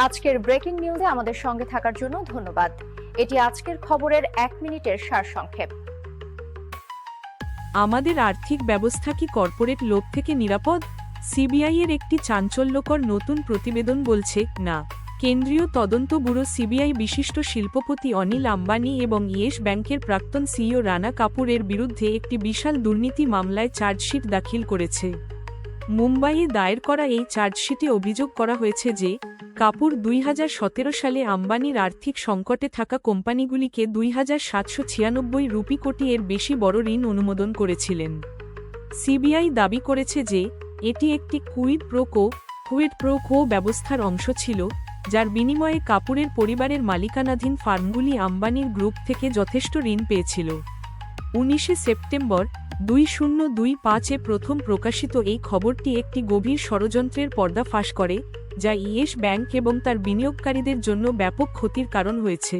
আজকের ব্রেকিং নিউজে আমাদের সঙ্গে থাকার জন্য ধন্যবাদ। এটি আজকের খবরের এক মিনিটের সারসংক্ষেপ। আমাদের আর্থিক ব্যবস্থা কি কর্পোরেট লোভ থেকে নিরাপদ? সিবিআই এর একটি চাঞ্চল্যকর নতুন প্রতিবেদন বলছে, না। কেন্দ্রীয় তদন্ত ব্যুরো সিবিআই বিশিষ্ট শিল্পপতি অনিল আম্বানি এবং ইয়েস ব্যাংকের প্রাক্তন সিইও রানা কাপুরের বিরুদ্ধে একটি বিশাল দুর্নীতি মামলায় চার্জশিট দাখিল করেছে। মুম্বাইয়ে দায়ের করা এই চার্জশিটে অভিযোগ করা হয়েছে যে, কাপুর দুই হাজার সতেরো সালে আম্বানির আর্থিক সংকটে থাকা কোম্পানিগুলিকে দুই হাজার সাতশো ছিয়ানব্বই রুপি কোটি এর বেশি বড় ঋণ অনুমোদন করেছিলেন। সিবিআই দাবি করেছে যে, এটি একটি কুইড প্রোকো কুইড প্রোকো ব্যবস্থার অংশ ছিল, যার বিনিময়ে কাপুরের পরিবারের মালিকানাধীন ফার্মগুলি আম্বানির গ্রুপ থেকে যথেষ্ট ঋণ পেয়েছিল। উনিশে সেপ্টেম্বর দুই শূন্য দুই পাঁচে প্রথম প্রকাশিত এই খবরটি একটি গভীর ষড়যন্ত্রের পর্দা ফাঁস করে, যা ইয়েস ব্যাংক এবং তার বিনিয়োগকারীদের জন্য ব্যাপক ক্ষতির কারণ হয়েছে।